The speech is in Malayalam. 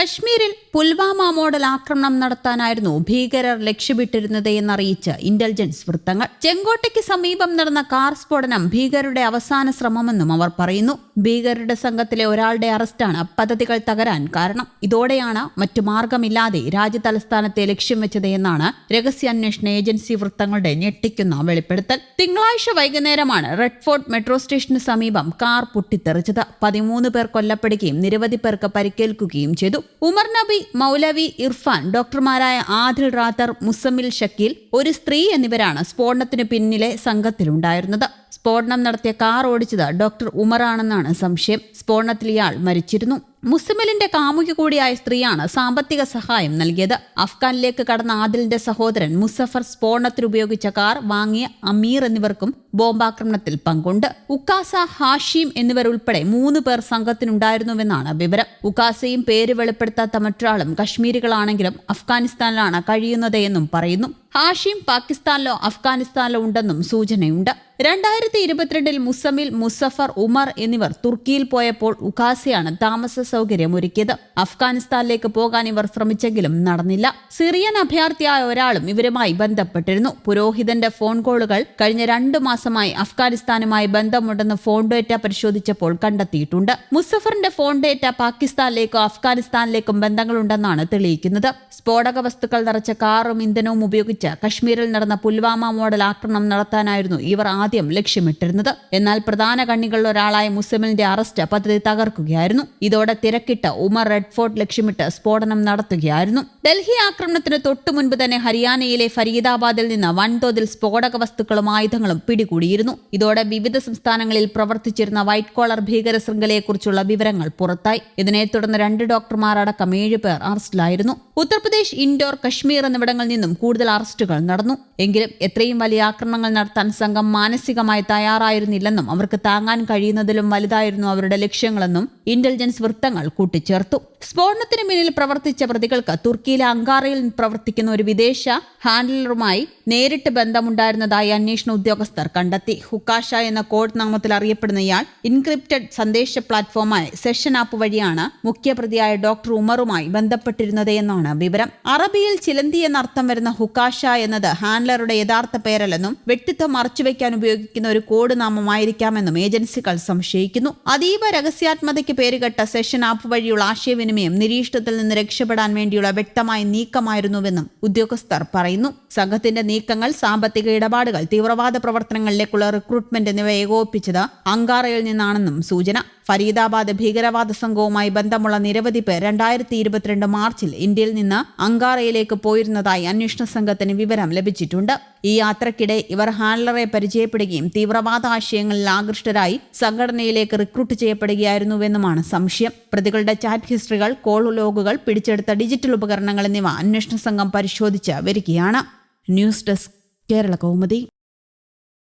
കശ്മീരിൽ പുൽവാമ മോഡൽ ആക്രമണം നടത്താനായിരുന്നു ഭീകരർ ലക്ഷ്യമിട്ടിരുന്നത് എന്നറിയിച്ച് ഇന്റലിജൻസ് വൃത്തങ്ങൾ. ചെങ്കോട്ടയ്ക്ക് സമീപം നടന്ന കാർ സ്ഫോടനം ഭീകരരുടെ അവസാന ശ്രമമെന്നും അവർ പറയുന്നു. ഭീകരരുടെ സംഘത്തിലെ ഒരാളുടെ അറസ്റ്റാണ് പദ്ധതികൾ തകരാൻ കാരണം. ഇതോടെയാണ് മറ്റു മാർഗമില്ലാതെ രാജ്യതലസ്ഥാനത്തെ ലക്ഷ്യം വെച്ചത് എന്നാണ് രഹസ്യാന്വേഷണ ഏജൻസി വൃത്തങ്ങളുടെ ഞെട്ടിക്കുന്ന വെളിപ്പെടുത്തൽ. തിങ്കളാഴ്ച വൈകുന്നേരമാണ് റെഡ് ഫോർട്ട് മെട്രോ സ്റ്റേഷന് സമീപം കാർ പൊട്ടിത്തെറിച്ചത്. പതിമൂന്ന് പേർ കൊല്ലപ്പെടുകയും നിരവധി പേർക്ക് പരിക്കേൽക്കുകയും ചെയ്തു. ഉമർ നബി മൗലവി ഇർഫാൻ ഡോക്ടർമാരായ ആദിൽ റാത്തർ മുസമ്മിൽ ഷക്കീൽ ഒരു സ്ത്രീ എന്നിവരാണ് സ്ഫോടനത്തിന് പിന്നിലെ സംഘത്തിലുണ്ടായിരുന്നത്. സ്ഫോടനം നടത്തിയ കാർ ഓടിച്ചത് ഡോക്ടർ ഉമറാണെന്നാണ് സംശയം. സ്ഫോടനത്തിൽ ഇയാൾ മരിച്ചിരുന്നു. മുസമിലിന്റെ കാമുകി കൂടിയായ സ്ത്രീയാണ് സാമ്പത്തിക സഹായം നൽകിയത്. അഫ്ഗാനിലേക്ക് കടന്ന ആദിലിന്റെ സഹോദരൻ മുസഫർ സ്ഫോടനത്തിൽ ഉപയോഗിച്ച കാർ വാങ്ങിയ അമീർ എന്നിവർക്കും ബോംബാക്രമണത്തിൽ പങ്കുണ്ട്. ഉക്കാസ ഹാഷിം എന്നിവർ ഉൾപ്പെടെ മൂന്ന് പേർ സംഘത്തിനുണ്ടായിരുന്നുവെന്നാണ് വിവരം. ഉക്കാസയും പേര് വെളിപ്പെടുത്താത്ത മറ്റൊരാളും കശ്മീരികളാണെങ്കിലും അഫ്ഗാനിസ്ഥാനിലാണ് കഴിയുന്നത് എന്നും പറയുന്നു. ഹാഷിം പാകിസ്ഥാനിലോ അഫ്ഗാനിസ്ഥാനിലോ ഉണ്ടെന്നും സൂചനയുണ്ട്. രണ്ടായിരത്തി ഇരുപത്തിരണ്ടിൽ മുസമിൽ മുസഫർ ഉമർ എന്നിവർ തുർക്കിയിൽ പോയപ്പോൾ ഉഖാസയാണ് താമസ സൗകര്യം ഒരുക്കിയത് അഫ്ഗാനിസ്ഥാനിലേക്ക് പോകാൻ ഇവർ ശ്രമിച്ചെങ്കിലും നടന്നില്ല. സിറിയൻ അഭയാർത്ഥിയായ ഒരാളും ഇവരുമായി ബന്ധപ്പെട്ടിരുന്നു. പുരോഹിതന്റെ ഫോൺ കോളുകൾ കഴിഞ്ഞ രണ്ടു മാസമായി അഫ്ഗാനിസ്ഥാനുമായി ബന്ധമുണ്ടെന്ന് ഫോൺ ഡേറ്റ പരിശോധിച്ചപ്പോൾ കണ്ടെത്തിയിട്ടുണ്ട്. മുസഫറിന്റെ ഫോൺ ഡേറ്റ പാകിസ്ഥാനിലേക്കോ അഫ്ഗാനിസ്ഥാനിലേക്കും ബന്ധങ്ങളുണ്ടെന്നാണ് തെളിയിക്കുന്നത്. സ്ഫോടക വസ്തുക്കൾ നിറച്ച കാറും ഇന്ധനവും ഉപയോഗിച്ച് കശ്മീരിൽ നടന്ന പുൽവാമ മോഡൽ ആക്രമണം നടത്താനായിരുന്നു ഇവർ ആദ്യം ലക്ഷ്യമിട്ടിരുന്നത്. എന്നാൽ പ്രധാന കണ്ണികളിൽ ഒരാളായ മുസ്ലിമിന്റെ അറസ്റ്റ് പദ്ധതി തകർക്കുകയായിരുന്നു. ഇതോടെ തിരക്കിട്ട് ഉമർ റെഡ് ഫോർട്ട് ലക്ഷ്യമിട്ട് സ്ഫോടനം നടത്തുകയായിരുന്നു. ഡൽഹി ആക്രമണത്തിന് തൊട്ടു മുൻപ് തന്നെ ഹരിയാനയിലെ ഫരീദാബാദിൽ നിന്ന് വൻതോതിൽ സ്ഫോടക വസ്തുക്കളും ആയുധങ്ങളും പിടികൂടിയിരുന്നു. ഇതോടെ വിവിധ സംസ്ഥാനങ്ങളിൽ പ്രവർത്തിച്ചിരുന്ന വൈറ്റ് കോളർ ഭീകര ശൃംഖലയെക്കുറിച്ചുള്ള വിവരങ്ങൾ പുറത്തായി. ഇതിനെ തുടർന്ന് രണ്ട് ഡോക്ടർമാരടക്കം ഏഴ് പേർ അറസ്റ്റിലായിരുന്നു. ഉത്തർപ്രദേശ് ഇൻഡോർ കശ്മീർ എന്നിവിടങ്ങളിൽ നിന്നും കൂടുതൽ അറസ്റ്റുകൾ നടന്നു. എങ്കിലും എത്രയും വലിയ ആക്രമണങ്ങൾ നടത്താൻ സംഘം മാനസികമായി തയ്യാറായിരുന്നില്ലെന്നും അവർക്ക് താങ്ങാൻ കഴിയുന്നതിലും വലുതായിരുന്നു അവരുടെ ലക്ഷ്യങ്ങളെന്നും ഇന്റലിജൻസ് വൃത്തങ്ങൾ കൂട്ടിച്ചേർത്തു. സ്ഫോടനത്തിന് പിന്നിൽ പ്രവർത്തിച്ച പ്രതികൾക്ക് തുർക്കിയിലെ അങ്കാറയിൽ പ്രവർത്തിക്കുന്ന ഒരു വിദേശ ഹാൻഡലറുമായി നേരിട്ട് ബന്ധമുണ്ടായിരുന്നതായി അന്വേഷണ ഉദ്യോഗസ്ഥർ കണ്ടെത്തി. ഹുക്കാഷ എന്ന കോഡ് നാമത്തിൽ അറിയപ്പെടുന്ന ഇയാൾ ഇൻക്രിപ്റ്റഡ് സന്ദേശ പ്ലാറ്റ്ഫോമായ സെഷൻ ആപ്പ് വഴിയാണ് മുഖ്യപ്രതിയായ ഡോക്ടർ ഉമറുമായി ബന്ധപ്പെട്ടിരുന്നത് എന്നാണ് വിവരം. അറബിയിൽ ചിലന്തി എന്നർത്ഥം വരുന്ന ഹുക്കാഷ എന്നത് ഹാൻഡ്ലറുടെ യഥാർത്ഥ പേരല്ലെന്നും വ്യക്തിത്വം മറച്ചുവെക്കാൻ ഉപയോഗിക്കുന്ന ഒരു കോഡ് നാമമായിരിക്കാമെന്നും ഏജൻസികൾ സംശയിക്കുന്നു. അതീവ രഹസ്യാത്മതയ്ക്ക് പേരുകെട്ട സെഷൻ ആപ്പ് വഴിയുള്ള ആശയവിനിമയം നിരീക്ഷണത്തിൽ നിന്ന് രക്ഷപ്പെടാൻ വേണ്ടിയുള്ള വ്യക്തമായ നീക്കമായിരുന്നുവെന്നും ഉദ്യോഗസ്ഥർ പറയുന്നു. സംഘത്തിന്റെ നീക്കങ്ങൾ സാമ്പത്തിക ഇടപാടുകൾ തീവ്രവാദ പ്രവർത്തനങ്ങളിലേക്കുള്ള റിക്രൂട്ട്മെന്റ് എന്നിവ ഏകോപിപ്പിച്ചത് അങ്കാറയിൽ നിന്നാണെന്നും സൂചന. ഫരീദാബാദ് ഭീകരവാദ സംഘവുമായി ബന്ധമുള്ള നിരവധി പേർ രണ്ടായിരത്തി ഇരുപത്തിരണ്ട് മാർച്ചിൽ ഇന്ത്യയിൽ നിന്ന് അങ്കാറയിലേക്ക് പോയിരുന്നതായി അന്വേഷണ സംഘത്തിന് വിവരം ലഭിച്ചിട്ടുണ്ട്. ഈ യാത്രക്കിടെ ഇവർ ഹാൻഡലറെ പരിചയപ്പെടുകയും തീവ്രവാദ ആശയങ്ങളിൽ ആകൃഷ്ടരായി സംഘടനയിലേക്ക് റിക്രൂട്ട് ചെയ്യപ്പെടുകയായിരുന്നുവെന്നുമാണ് സംശയം. പ്രതികളുടെ ചാറ്റ് ഹിസ്റ്ററികൾ കോൾ ലോഗുകൾ പിടിച്ചെടുത്ത ഡിജിറ്റൽ ഉപകരണങ്ങൾ എന്നിവ അന്വേഷണ സംഘം പരിശോധിച്ച് വരികയാണ്. News desk Kerala Kaumudi.